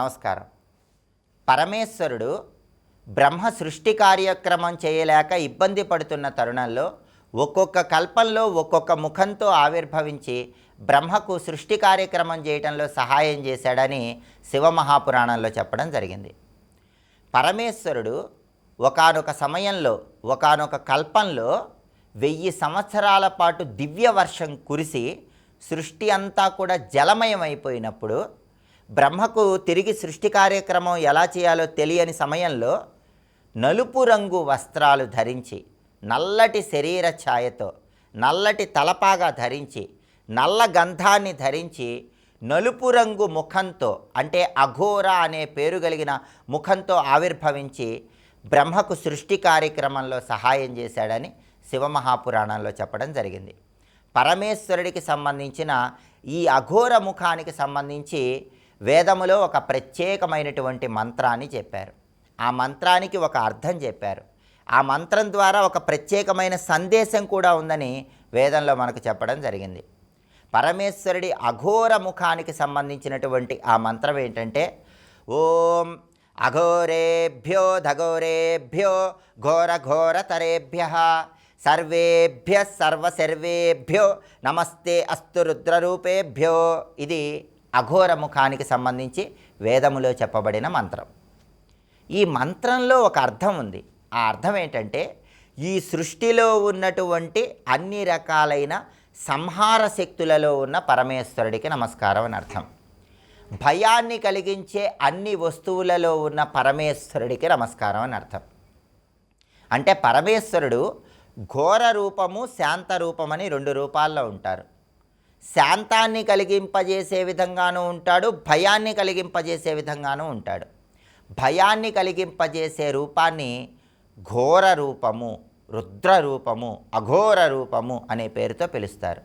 నమస్కారం. పరమేశ్వరుడు బ్రహ్మ సృష్టి కార్యక్రమం చేయలేక ఇబ్బంది పడుతున్న తరుణంలో ఒక్కొక్క కల్పంలో ఒక్కొక్క ముఖంతో ఆవిర్భవించి బ్రహ్మకు సృష్టి కార్యక్రమం చేయటంలో సహాయం చేశాడని శివమహాపురాణంలో చెప్పడం జరిగింది. పరమేశ్వరుడు ఒకానొక సమయంలో ఒకానొక కల్పంలో వెయ్యి సంవత్సరాల పాటు దివ్య వర్షం కురిసి సృష్టి అంతా కూడా జలమయం అయిపోయినప్పుడు బ్రహ్మకు తిరిగి సృష్టి కార్యక్రమం ఎలా చేయాలో తెలియని సమయంలో నలుపు రంగు వస్త్రాలు ధరించి నల్లటి శరీర ఛాయతో నల్లటి తలపాగా ధరించి నల్ల గంధాన్ని ధరించి నలుపు రంగు ముఖంతో అంటే అఘోర అనే పేరు కలిగిన ముఖంతో ఆవిర్భవించి బ్రహ్మకు సృష్టి కార్యక్రమంలో సహాయం చేశాడని శివమహాపురాణంలో చెప్పడం జరిగింది. పరమేశ్వరుడికి సంబంధించిన ఈ అఘోర ముఖానికి సంబంధించి వేదములో ఒక ప్రత్యేకమైనటువంటి మంత్రాన్ని చెప్పారు. ఆ మంత్రానికి ఒక అర్థం చెప్పారు. ఆ మంత్రం ద్వారా ఒక ప్రత్యేకమైన సందేశం కూడా ఉందని వేదంలో మనకు చెప్పడం జరిగింది. పరమేశ్వరుడి అఘోర ముఖానికి సంబంధించినటువంటి ఆ మంత్రం ఏంటంటే ఓం అఘోరేభ్యో ధఘోరేభ్యో ఘోర ఘోరతరేభ్య సర్వేభ్య సర్వసర్వేభ్యో నమస్తే అస్తు రుద్రరూపేభ్యో ఇది అఘోర ముఖానికి సంబంధించి వేదములో చెప్పబడిన మంత్రం. ఈ మంత్రంలో ఒక అర్థం ఉంది. ఆ అర్థం ఏంటంటే ఈ సృష్టిలో ఉన్నటువంటి అన్ని రకాలైన సంహార శక్తులలో ఉన్న పరమేశ్వరుడికి నమస్కారం అని అర్థం. భయాన్ని కలిగించే అన్ని వస్తువులలో ఉన్న పరమేశ్వరుడికి నమస్కారం అని అర్థం. అంటే పరమేశ్వరుడు ఘోర రూపము శాంత రూపమని రెండు రూపాల్లో ఉంటారు. శాంతాన్ని కలిగింపజేసే విధంగానూ ఉంటాడు భయాన్ని కలిగింపజేసే విధంగానూ ఉంటాడు. భయాన్ని కలిగింపజేసే రూపాన్ని ఘోర రూపము రుద్ర రూపము అఘోర రూపము అనే పేరుతో పిలుస్తారు.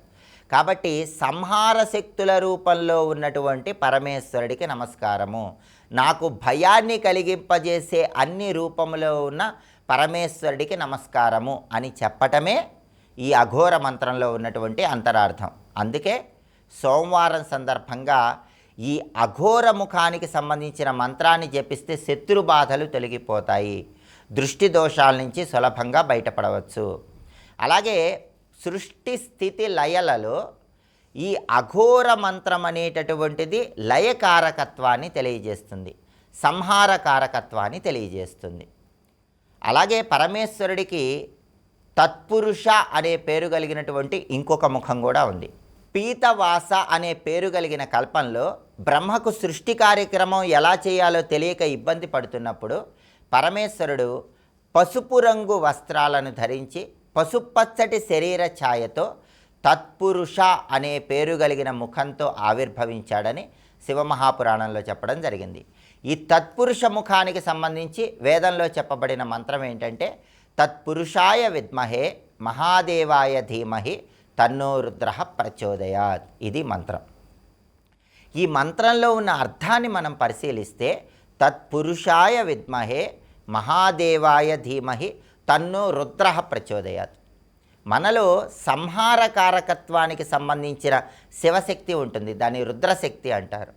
కాబట్టి సంహార శక్తుల రూపంలో ఉన్నటువంటి పరమేశ్వరుడికి నమస్కారము. నాకు భయాన్ని కలిగింపజేసే అన్ని రూపములో ఉన్న పరమేశ్వరుడికి నమస్కారము అని చెప్పటమే ఈ అఘోర మంత్రంలో ఉన్నటువంటి అంతరార్థం. అందుకే సోమవారం సందర్భంగా ఈ అఘోర ముఖానికి సంబంధించిన మంత్రాన్ని జపిస్తే శత్రు బాధలు తొలగిపోతాయి. దృష్టి దోషాల నుంచి సులభంగా బయటపడవచ్చు. అలాగే సృష్టి స్థితి లయలలో ఈ అఘోర మంత్రం అనేటటువంటిది లయకారకత్వాన్ని తెలియజేస్తుంది. సంహారకారకత్వాన్ని తెలియజేస్తుంది. అలాగే పరమేశ్వరుడికి తత్పురుష అనే పేరు కలిగినటువంటి ఇంకొక ముఖం కూడా ఉంది. పీతవాస అనే పేరు కలిగిన కల్పంలో బ్రహ్మకు సృష్టి కార్యక్రమం ఎలా చేయాలో తెలియక ఇబ్బంది పడుతున్నప్పుడు పరమేశ్వరుడు పసుపు రంగు వస్త్రాలను ధరించి పసుపచ్చటి శరీర ఛాయతో తత్పురుష అనే పేరు కలిగిన ముఖంతో ఆవిర్భవించాడని శివమహాపురాణంలో చెప్పడం జరిగింది. ఈ తత్పురుష ముఖానికి సంబంధించి వేదంలో చెప్పబడిన మంత్రం ఏంటంటే తత్పురుషాయ విద్మహే మహాదేవాయ ధీమహి తన్నో రుద్ర ప్రచోదయాత్. ఇది మంత్రం. ఈ మంత్రంలో ఉన్న అర్థాన్ని మనం పరిశీలిస్తే తత్పురుషాయ విద్మహే మహాదేవాయ ధీమహి తన్ను రుద్ర ప్రచోదయాత్. మనలో సంహారకారకత్వానికి సంబంధించిన శివశక్తి ఉంటుంది దాన్ని రుద్రశక్తి అంటారు.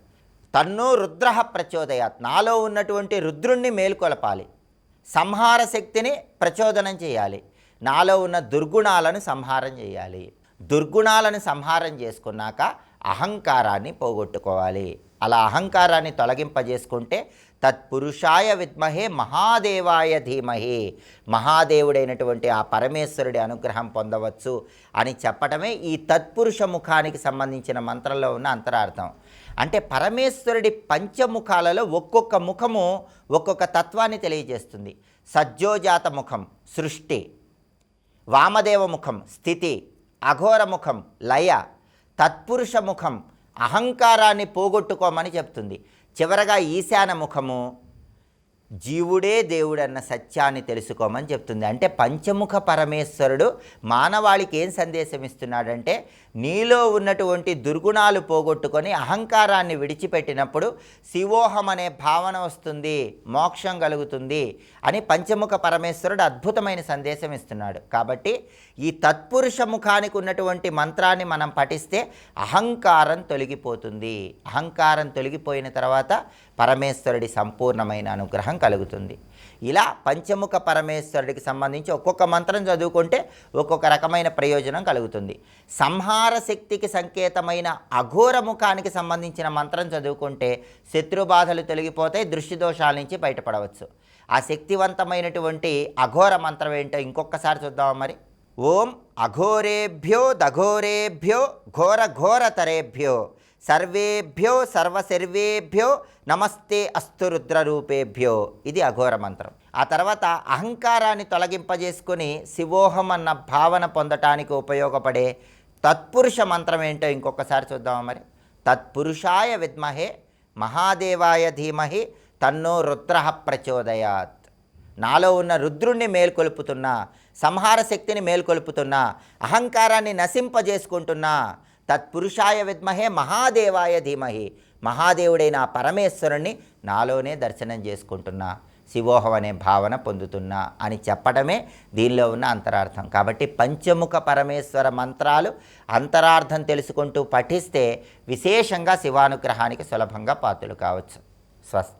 తన్ను రుద్ర ప్రచోదయాత్. నాలో ఉన్నటువంటి రుద్రుణ్ణి మేల్కొలపాలి. సంహార శక్తిని ప్రచోదనం చేయాలి. నాలో ఉన్న దుర్గుణాలను సంహారం చేయాలి. దుర్గుణాలను సంహారం చేసుకున్నాక అహంకారాన్ని పోగొట్టుకోవాలి. అలా అహంకారాన్ని తొలగింపజేసుకుంటే తత్పురుషాయ విద్మహే మహాదేవాయ ధీమహి మహాదేవుడైనటువంటి ఆ పరమేశ్వరుడి అనుగ్రహం పొందవచ్చు అని చెప్పటమే ఈ తత్పురుష ముఖానికి సంబంధించిన మంత్రంలో ఉన్న అంతరార్థం. అంటే పరమేశ్వరుడి పంచముఖాలలో ఒక్కొక్క ముఖము ఒక్కొక్క తత్వాన్ని తెలియజేస్తుంది. సజ్జోజాత ముఖం సృష్టి వామదేవ ముఖం స్థితి అఘోర ముఖం లయ తత్పురుష ముఖం అహంకారాన్ని పోగొట్టుకోమని చెప్తుంది. చివరగా ఈశాన ముఖము జీవుడే దేవుడన్న సత్యాన్ని తెలుసుకోమని చెప్తుంది. అంటే పంచముఖ పరమేశ్వరుడు మానవాళికి ఏం సందేశం ఇస్తున్నాడంటే నీలో ఉన్నటువంటి దుర్గుణాలు పోగొట్టుకొని అహంకారాన్ని విడిచిపెట్టినప్పుడు శివోహం అనే భావన వస్తుంది మోక్షం కలుగుతుంది అని పంచముఖ పరమేశ్వరుడు అద్భుతమైన సందేశం ఇస్తున్నాడు. కాబట్టి ఈ తత్పురుష ముఖానికి ఉన్నటువంటి మంత్రాన్ని మనం పఠిస్తే అహంకారం తొలగిపోతుంది. అహంకారం తొలగిపోయిన తర్వాత పరమేశ్వరుడి సంపూర్ణమైన అనుగ్రహం కలుగుతుంది. ఇలా పంచముఖ పరమేశ్వరుడికి సంబంధించి ఒక్కొక్క మంత్రం చదువుకుంటే ఒక్కొక్క రకమైన ప్రయోజనం కలుగుతుంది. సంహార శక్తికి సంకేతమైన అఘోర ముఖానికి సంబంధించిన మంత్రం చదువుకుంటే శత్రుబాధలు తొలగిపోతాయి దృష్టి దోషాల నుంచి బయటపడవచ్చు. ఆ శక్తివంతమైనటువంటి అఘోర మంత్రం ఏంటో ఇంకొకసారి చూద్దామా మరి? ఓం అఘోరేభ్యో దఘోరేభ్యో ఘోర ఘోరతరేభ్యో సర్వేభ్యో సర్వసర్వేభ్యో నమస్తే అస్తు రుద్రరూపేభ్యో. ఇది అఘోర మంత్రం. ఆ తర్వాత అహంకారాన్ని తొలగింపజేసుకుని శివోహం అన్న భావన పొందటానికి ఉపయోగపడే తత్పురుష మంత్రం ఏంటో ఇంకొకసారి చూద్దామా మరి. తత్పురుషాయ విద్మహే మహాదేవాయ ధీమహి తన్నో రుద్ర ప్రచోదయాత్. నాలో ఉన్న రుద్రుణ్ణి మేల్కొల్పుతున్నా సంహార శక్తిని మేల్కొల్పుతున్నా అహంకారాన్ని నశింపజేసుకుంటున్నా తత్పురుషాయ విద్మహే మహాదేవాయ ధీమహి. మహాదేవుడైన ఆ పరమేశ్వరుణ్ణి నాలోనే దర్శనం చేసుకుంటున్నా శివోహం అనే భావన పొందుతున్నా అని చెప్పడమే దీనిలో ఉన్న అంతరార్థం. కాబట్టి పంచముఖ పరమేశ్వర మంత్రాలు అంతరార్థం తెలుసుకుంటూ పఠిస్తే విశేషంగా శివానుగ్రహానికి సులభంగా పాత్రలు కావచ్చు. స్వస్తి.